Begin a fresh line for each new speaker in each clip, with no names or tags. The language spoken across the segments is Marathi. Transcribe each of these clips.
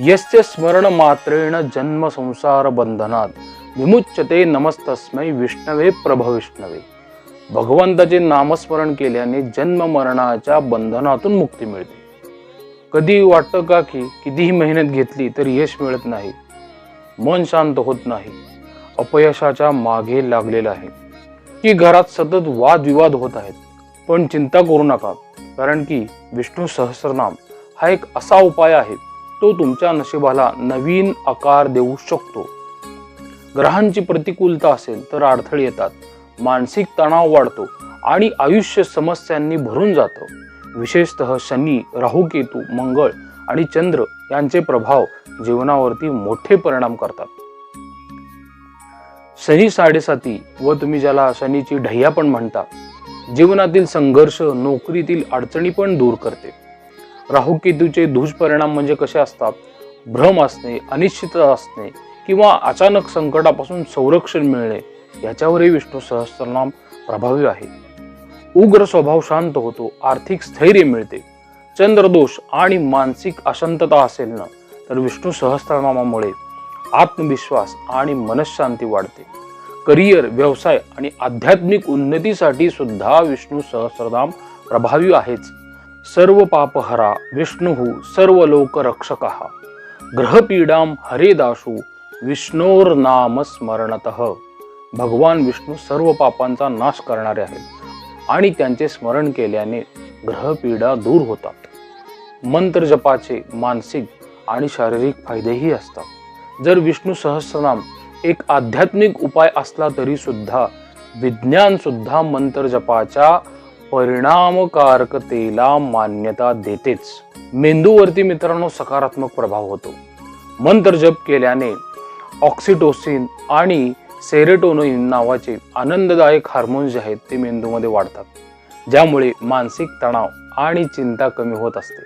यस्य स्मरण मात्रेण जन्म संसार बंधनात विमुच्यते नमस्तस्मै विष्णवे प्रभविष्णवे. भगवंताचे नामस्मरण केल्याने जन्म मरणाच्या बंधनातून मुक्ती मिळते. कधी वाटतं का की कितीही मेहनत घेतली तर यश मिळत नाही. मन शांत होत नाही. अपयशाच्या मागे लागलेलं आहे. की घरात सतत वादविवाद होत आहेत. पण चिंता करू नका कारण की विष्णू सहस्रनाम हा एक असा उपाय आहे तो तुमच्या नशिबाला नवीन आकार देऊ शकतो. ग्रहांची प्रतिकूलता असेल तर अडथळे येतात. मानसिक तणाव वाढतो आणि आयुष्य समस्यांनी भरून जातं. विशेषतः शनी राहू केतू मंगळ आणि चंद्र यांचे प्रभाव जीवनावरती मोठे परिणाम करतात. शनी साडेसाती व तुम्ही ज्याला शनीची ढैया पण म्हणता जीवनातील संघर्ष नोकरीतील अडचणी पण दूर करते. राहुकेतूचे दुष्परिणाम म्हणजे कसे असतात? भ्रम असणे अनिश्चितता असणे किंवा अचानक संकटापासून संरक्षण मिळणे याच्यावरही विष्णू सहस्रनाम प्रभावी आहे उग्र स्वभाव शांत होतो आर्थिक स्थैर्य मिळते. चंद्रदोष आणि मानसिक अशांतता असेल ना तर विष्णू सहस्रनामामुळे आत्मविश्वास आणि मनशांती वाढते. करिअर व्यवसाय आणि आध्यात्मिक उन्नतीसाठी सुद्धा विष्णू सहस्रनाम प्रभावी आहेच. सर्व पापहरा विष्णु सर्व लोक रक्षक ग्रहपीडाम हरे दाशू विष्णोर्नाम स्मरणत भगवान विष्णू सर्व पापांचा नाश करणारे आहेत आणि त्यांचे स्मरण केल्याने ग्रहपीडा दूर होतात। मंत्र जपाचे मानसिक आणि शारीरिक फायदेही असतात। जर विष्णू सहस्रनाम एक आध्यात्मिक उपाय असला तरी सुद्धा विज्ञान सुद्धा मंत्र जपाच्या परिणामकारकतेला मान्यता देतेच. मेंदूवरती मित्रांनो सकारात्मक प्रभाव होतो. मंत्र जप केल्याने ऑक्सिटोसिन आणि सेरेटोनोइन नावाचे आनंददायक हार्मोन्स जे आहेत ते मेंदूमध्ये वाढतात. ज्यामुळे मानसिक तणाव आणि चिंता कमी होत असते.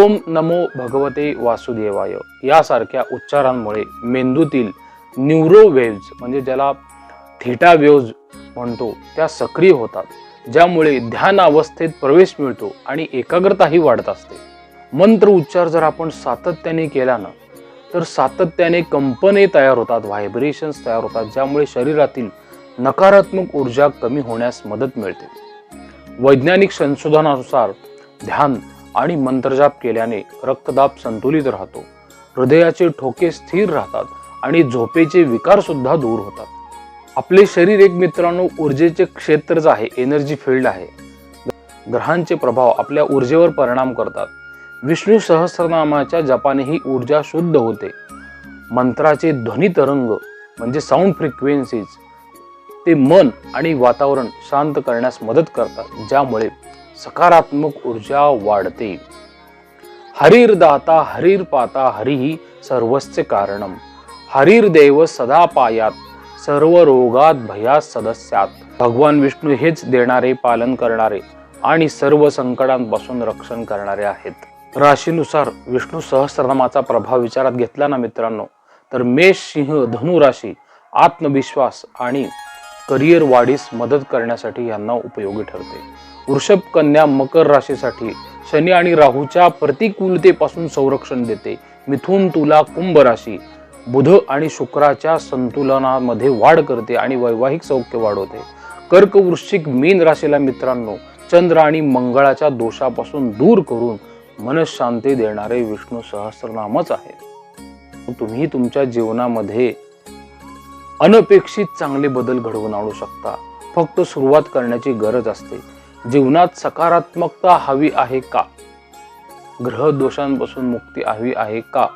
ओम नमो भगवते वासुदेवाय. यासारख्या उच्चारांमुळे मेंदूतील न्यूरो वेव्ज म्हणजे ज्याला थिटा वेव्ज म्हणतो त्या सक्रिय होतात ज्यामुळे ध्यान अवस्थेत प्रवेश मिळतो आणि एकाग्रताही वाढत असते. मंत्र उच्चार जर आपण सातत्याने केला ना तर सातत्याने कंपने तयार होतात व्हायब्रेशन्स तयार होतात ज्यामुळे शरीरातील नकारात्मक ऊर्जा कमी होण्यास मदत मिळते. वैज्ञानिक संशोधनानुसार ध्यान आणि मंत्रजाप केल्याने रक्तदाब संतुलित राहतो हृदयाचे ठोके स्थिर राहतात आणि झोपेचे विकार सुद्धा दूर होतात. आपले शरीर एक मित्रांनो ऊर्जेचे क्षेत्रच आहे एनर्जी फील्ड आहे. ग्रहांचे प्रभाव आपल्या ऊर्जेवर परिणाम करतात. विष्णू सहस्रनामाच्या जपाने ही ऊर्जा शुद्ध होते. मंत्राचे ध्वनी तरंग म्हणजे साऊंड फ्रिक्वेन्सीज ते मन आणि वातावरण शांत करण्यास मदत करतात ज्यामुळे सकारात्मक ऊर्जा वाढते. हरीर दाता हरीर पाता हरिही सर्वस्य कारणम. हरीर देव सदा पायात सर्व रोगात भयात सदस्यात. भगवान विष्णू हेच देणारे पालन करणारे आणि सर्व संकटांपासून रक्षण करणारे आहेत. राशीनुसार विष्णू सहस्रनामाचा प्रभाव विचारात घेतला ना मित्रांनो? तर मेष सिंह धनु राशी आत्मविश्वास आणि करिअर वाढीस मदत करण्यासाठी यांना उपयोगी ठरते. वृषभ कन्या मकर राशीसाठी शनी आणि राहूच्या प्रतिकूलतेपासून संरक्षण देते. मिथुन तुला कुंभ राशी बुध आणि शुक्राच्या संतुलनामध्ये वाढ करते आणि वैवाहिक सौख्य वाढवते. कर्क वृश्चिक मीन राशीला मित्रांनो चंद्र आणि मंगळाच्या दोषापासून दूर करून मनशांती देणारे विष्णू सहस्रनामच आहे. तुम्ही तुमच्या जीवनामध्ये अनपेक्षित चांगले बदल घडवून आणू शकता. फक्त सुरुवात करण्याची गरज असते. जीवनात सकारात्मकता हवी आहे का? ग्रह दोषांपासून मुक्ती हवी आहे का?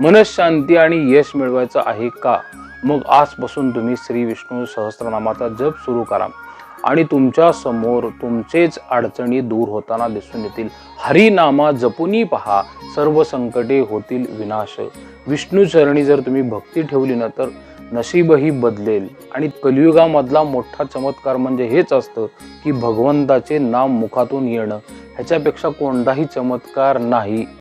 मनशांती आणि यश मिळवायचं आहे का? मग आजपासून तुम्ही श्री विष्णू सहस्त्रनामाचा जप सुरू करा. आणि तुमच्यासमोर तुमचेच अडचणी दूर होताना दिसून येतील. हरिनामा जपुनी पहा. सर्व संकटे होतील विनाश. विष्णूचरणी जर तुम्ही भक्ती ठेवली ना तर नशीबही बदलेल. आणि कलियुगामधला मोठा चमत्कार म्हणजे हेच असतं की भगवंताचे नाम मुखातून येणं. ह्याच्यापेक्षा कोणताही चमत्कार नाही.